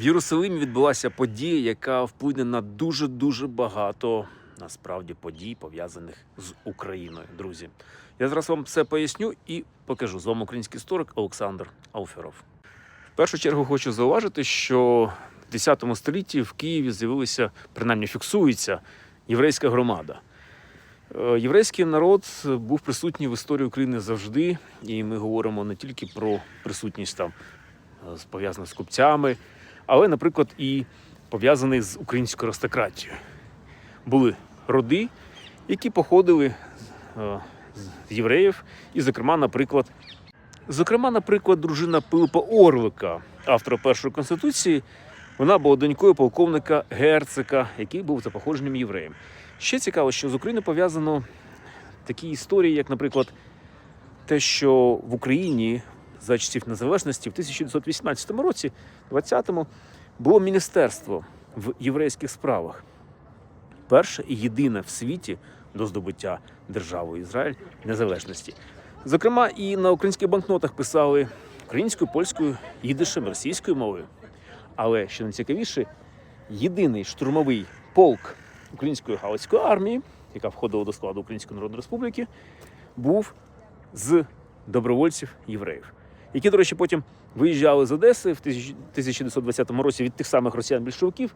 В Єрусалимі відбулася подія, яка вплине на дуже дуже багато насправді подій, пов'язаних з Україною. Друзі, я зараз вам все поясню і покажу. З вами український історик Олександр Ауферов. В першу чергу хочу зауважити, що в 10 столітті в Києві з'явилася, принаймні фіксується єврейська громада. Е, Єврейський народ був присутній в історії України завжди, і ми говоримо не тільки про присутність там е, пов'язаних з купцями, але, наприклад, і пов'язаний з українською аристократією. Були роди, які походили е, з євреїв, і, зокрема, наприклад, зокрема, наприклад, дружина Пилипа Орлика, автора першої конституції, вона була донькою полковника Герцика, який був за походженням євреєм. Ще цікаво, що з Україною пов'язано такі історії, як, наприклад, те, що в Україні за часів незалежності в 1918 році, 20-му, було міністерство в єврейських справах. Перше і єдине в світі до здобуття державою Ізраїль незалежності. Зокрема, і на українських банкнотах писали українською, польською, їдишем, російською мовою. Але що найцікавіше, єдиний штурмовий полк української галицької армії, яка входила до складу Української Народної Республіки, був з добровольців євреїв, які, до речі, потім виїжджали з Одеси в 1920 році від тих самих росіян-більшовиків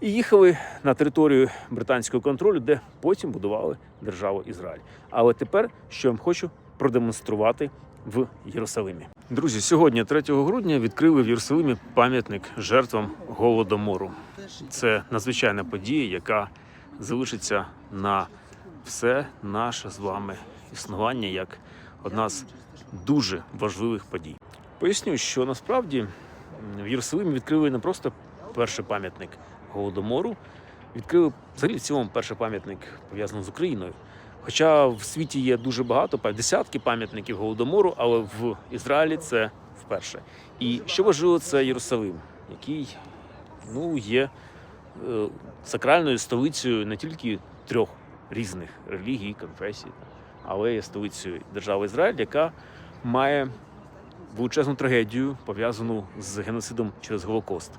і їхали на територію британського контролю, де потім будували державу Ізраїль. Але тепер, що я вам хочу продемонструвати в Єрусалимі. Друзі, сьогодні, 3 грудня, відкрили в Єрусалимі пам'ятник жертвам голодомору. Це надзвичайна подія, яка залишиться на все наше з вами існування як одна з дуже важливих подій. Поясню, що насправді в Єрусалимі відкрили не просто перший пам'ятник голодомору, відкрили взагалі в цілому перший пам'ятник пов'язаний з Україною. Хоча в світі є дуже багато, десятки пам'ятників голодомору, але в Ізраїлі це вперше. І що важливо, це Єрусалим, який ну, є е, сакральною столицею не тільки трьох різних релігій, конфесій, але й столицею держави Ізраїль, яка має величезну трагедію, пов'язану з геноцидом через Голокост.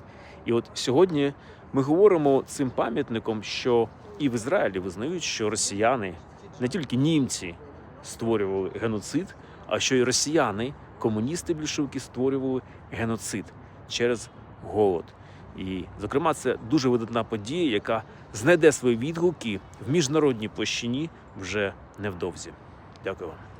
І от сьогодні ми говоримо цим пам'ятником, що і в Ізраїлі визнають, що росіяни, не тільки німці, створювали геноцид, а що й росіяни, комуністи більшовики створювали геноцид через голод. І, зокрема, це дуже видатна подія, яка знайде свої відгуки в міжнародній площині вже невдовзі. Дякую вам.